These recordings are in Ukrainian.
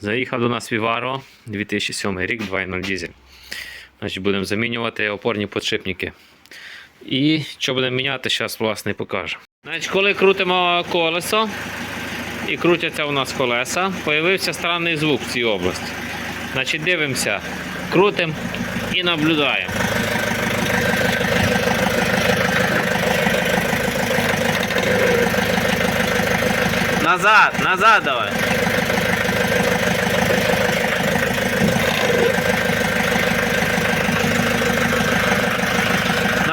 Заїхав до нас Vivaro 2007 рік, 2.0 дизель. Значить, будемо замінювати опорні подшипники. І що будемо міняти, зараз власне покажу. Значить, коли крутимо колесо і крутяться у нас колеса, появився странний звук в цій області. Значить, дивимося, крутимо і наблюдаємо. Назад, назад давай.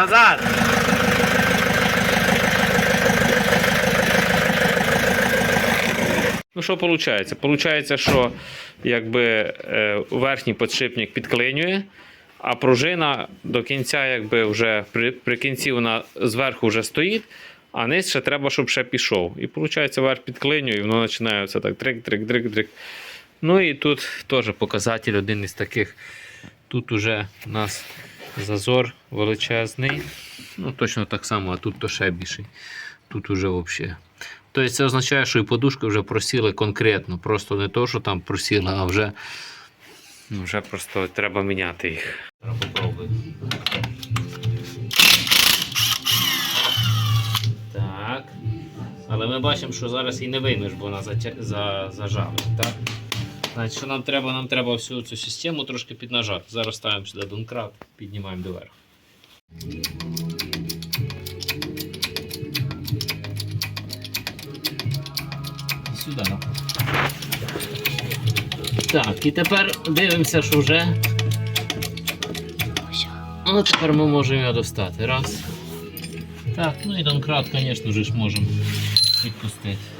Назад. Ну, що виходить? Получається, що якби е, верхній подшипник підклинює, а пружина до кінця, якби вже при, при кінці вона зверху вже стоїть, а низ ще треба, щоб ще пішов. І виходить, верх підклинює, і воно починає оце так трик, трик, трик, трик. Ну і тут теж показатель один із таких. Тут уже у нас зазор величезний. Ну, точно так само, а тут то ще більший. Тут уже взагалі. Тобто це означає, що і подушки вже просіли конкретно. Просто не то, що там просіли, а вже, ну, вже просто треба міняти їх. Так. Але ми бачимо, що зараз її не виймеш, бо вона зажала. Так? Значить, що нам треба? Нам треба всю цю систему трошки піднажати. Зараз ставимо сюди донкрат, піднімаємо доверху. Сюди. Так, і тепер дивимося, що вже. Ну, тепер ми можемо його достати. Раз. Так, ну і донкрат, звісно ж, можемо відпустити.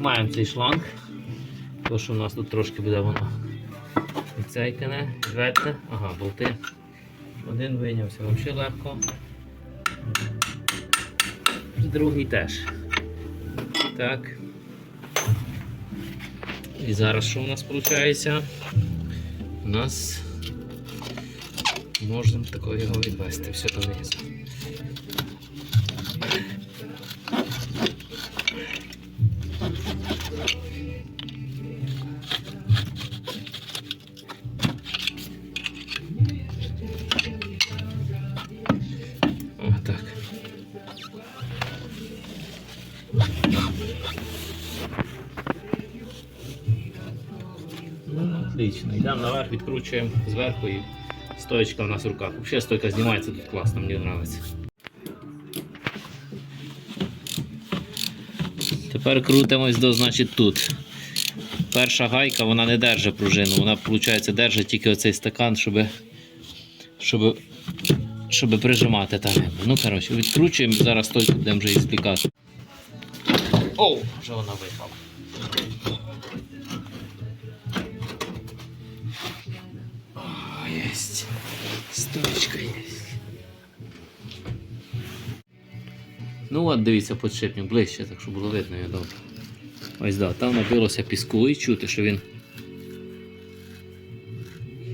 Знімаємо цей шланг. То, що у нас тут трошки буде воно. Відцейкане, зветне. Ага, болти. Один вийнявся взагалі легко. І другий теж. Так. І зараз що у нас виходить? У нас можна такого його відвести все донизу. Йдемо наверх, відкручуємо зверху і стоечка у нас в руках. Взагалі стойка знімається тут класно, мені подобається. Тепер крутимось до, значить, тут. Перша гайка вона не держить пружину, вона, виходить, держить тільки оцей стакан, щоб, щоб, щоб прижимати та риба. Ну, коротше, відкручуємо, зараз стойку будемо вже її спікати. О, вже вона випала. О, єсть. Стоечка єсть. Ну от дивіться подшипник ближче, так щоб було видно його добре. Ось да, там набилося піску і чути, що він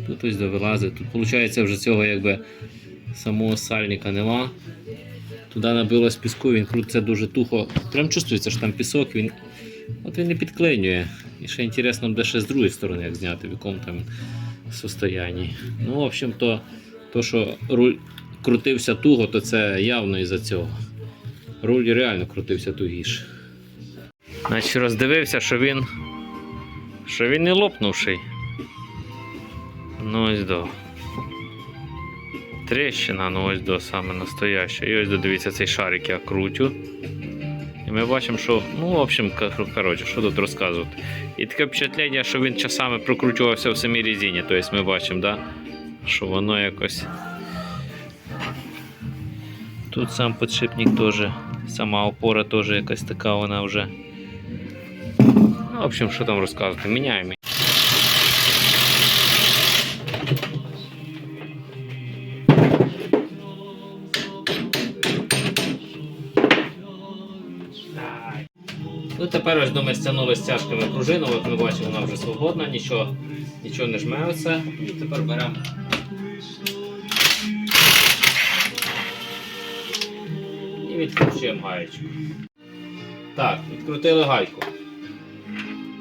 тут ось довилазить. Тут виходить вже цього якби самого сальника нема. Туди набилось піску, він крутиться дуже тухо. Прям чувствується, що там пісок, він от він не підклинює. І ще інтересно буде ще з другої сторони, як зняти, в якому там состоянні. Ну, в общем, то, що руль крутився туго, то це явно із-за цього. Руль реально крутився тугіше. Значить, роздивився, що він. що він не лопнувший. Ну ось до. Трещина, ну ось до саме настояща. І ось до, дивіться, цей шарик я крутю. І Ми бачимо, що, ну, в общем, кор- коротше, що тут розказувати. І таке впечатлення, що він часами прокручувався в самій резині. Тобто ми бачимо, да? що воно якось. Тут сам підшипник теж, сама опора теж якась така вона вже. Ну, в общем, що там розказувати? Міняємо. Тепер ось думаю, стягнули стяжками пружину, от ми бачимо, вона вже свободна, нічого, нічого не жмеється. І тепер беремо. І відкручуємо гаєчку. Так, відкрутили гайку.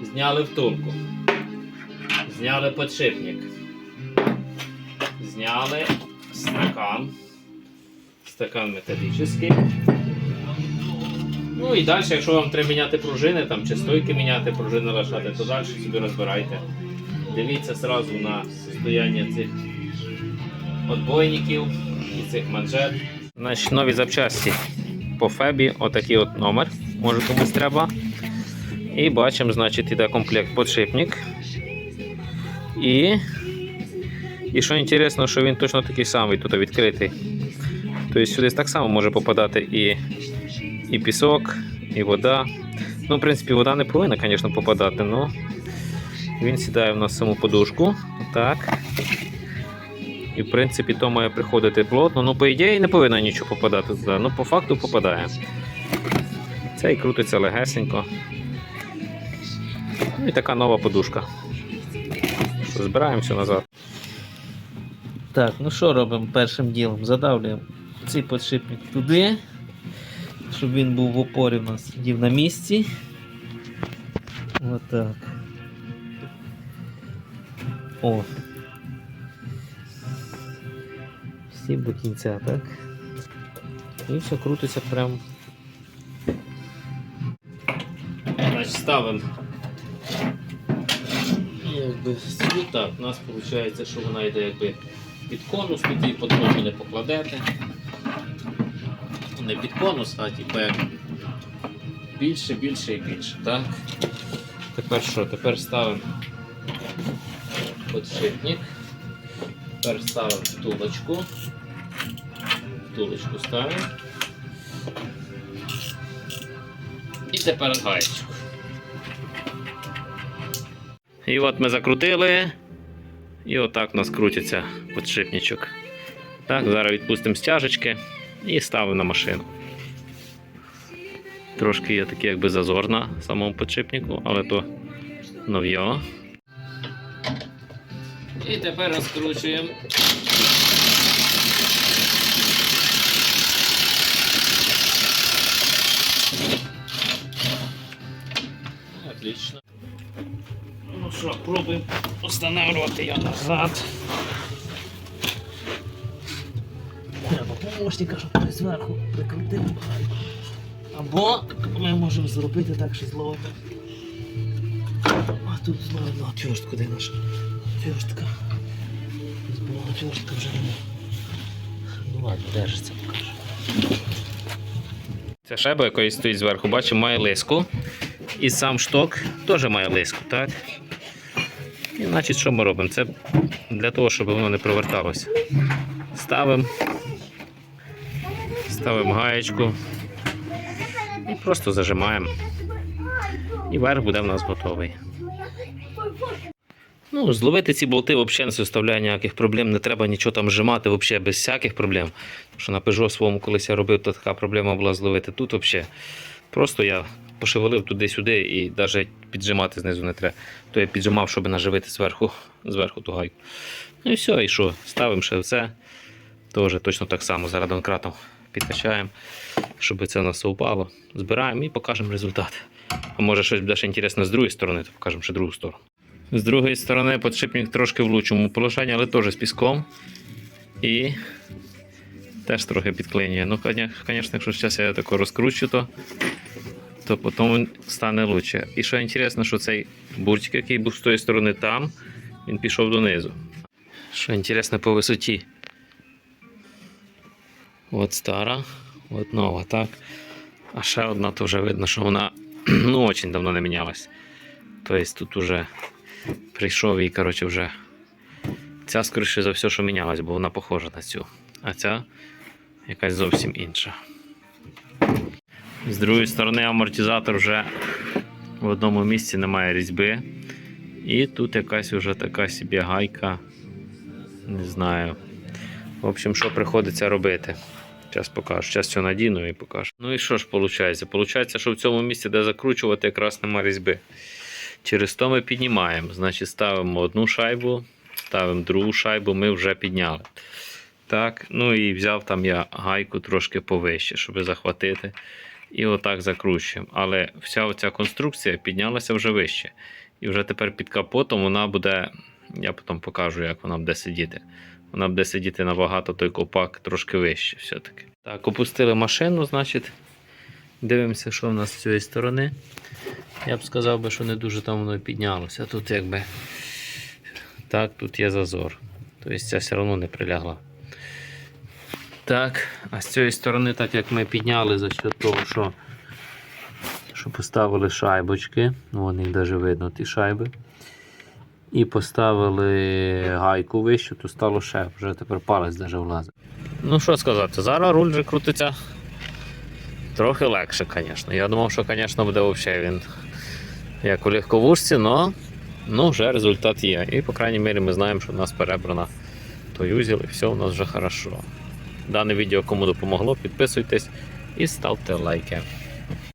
Зняли втулку. Зняли подшипник. Зняли стакан. Стакан металічний. Ну і далі, якщо вам треба міняти пружини там, чи стойки міняти, пружини лишати, то далі собі розбирайте. Дивіться зразу на состояння цих отбойників і цих манжет. Значить, нові запчасті по фебі, отакий от номер, може комусь треба. І бачимо, значить, іде комплект подшипник. І, і що інтересно, що він точно такий самий тут відкритий. Тобто сюди так само може попадати і і пісок, і вода. Ну, в принципі, вода не повинна, звісно, попадати, але він сідає в нас саму подушку. Так. І, в принципі, то має приходити плотно. Ну, по ідеї, не повинно нічого попадати туди. Ну, по факту попадає. Це і крутиться легесенько. Ну і така нова подушка. Збираємося назад. Так, ну що робимо першим ділом? Задавлюємо цей подшипник туди щоб він був в опорі у нас сидів на місці. Отак. О. Всі до кінця, так? І все крутиться прям. Значить, ставимо. Якби так, у нас виходить, що вона йде якби під конус, під її подобу не покладете не під конус, а типу більше, більше і більше. Так? Тепер що? Тепер ставимо подшипник. Тепер ставимо втулочку. Втулочку ставимо. І тепер гаєчку. І от ми закрутили. І отак у нас крутиться подшипничок. Так, зараз відпустимо стяжечки і ставив на машину. Трошки є таке якби зазор на самому подшипнику, але то нов'я. І тепер розкручуємо. Отлично. Ну що, пробуємо встановлювати його назад. Помощника, щоб хтось зверху прикрутив. Або ми можемо зробити так, що зловимо. А тут зловимо отвертку, де наша отвертка. Була отвертка вже нема. Ну ладно, держиться, покажу. Ця шеба, яка стоїть зверху, бачимо, має лиску. І сам шток теж має лиску, так? І значить, що ми робимо? Це для того, щоб воно не проверталося. Ставимо Ставимо гаєчку і просто зажимаємо. І верх буде в нас готовий. Ну, зловити ці болти взагалі не составляє ніяких проблем, не треба нічого там зжимати взагалі без всяких проблем. Що на Peugeot своєму, колись я робив, то така проблема була зловити. Тут взагалі просто я пошевелив туди-сюди і навіть піджимати знизу не треба. То я піджимав, щоб наживити зверху, зверху ту гайку. Ну і все, і що? Ставимо ще це. Теж точно так само зараз донкратом підкачаємо, щоб це у нас упало. Збираємо і покажемо результат. А може щось буде ще інтересне з другої сторони, то покажемо ще другу сторону. З другої сторони подшипник трошки в лучшому положенні, але теж з піском. І теж трохи підклинює. Ну, звісно, якщо зараз я тако розкручу, то, то потім стане краще. І що інтересно, що цей буртик, який був з тої сторони там, він пішов донизу. Що інтересно по висоті. От стара, от нова, так. А ще одна, то вже видно, що вона ну, дуже давно не мінялась. Тобто тут уже прийшов і, коротше, вже ця, скоріше за все, що мінялась, бо вона похожа на цю. А ця якась зовсім інша. З другої сторони, амортизатор вже в одному місці немає різьби. І тут якась вже така собі гайка. Не знаю. В общем, що приходиться робити. Зараз покажу. Зараз все надіну і покажу. Ну і що ж виходить? Получається, що в цьому місці, де закручувати, якраз нема різьби. Через то ми піднімаємо. Значить, ставимо одну шайбу, ставимо другу шайбу, ми вже підняли. Так, ну і взяв там я гайку трошки повище, щоб захватити. І отак закручуємо. Але вся оця конструкція піднялася вже вище. І вже тепер під капотом вона буде. Я потім покажу, як вона буде сидіти. Вона буде сидіти набагато той копак трошки вище все-таки. Так, опустили машину, значить. Дивимося, що в нас з цієї сторони. Я б сказав би, що не дуже там воно піднялося. Тут якби. Так, тут є зазор. Тобто ця все одно не прилягла. Так, а з цієї сторони, так як ми підняли за счет того, що, що поставили шайбочки, ну, вон їх навіть видно, ті шайби. І поставили гайку вищу, то стало ще, вже тепер палець навіть влазить. Ну що сказати, зараз руль вже крутиться трохи легше, звісно. Я думав, що, звісно, буде взагалі він як у легковушці, але ну, вже результат є. І, по крайній мірі, ми знаємо, що в нас перебрана той узіл і все у нас вже хорошо. Дане відео кому допомогло, підписуйтесь і ставте лайки.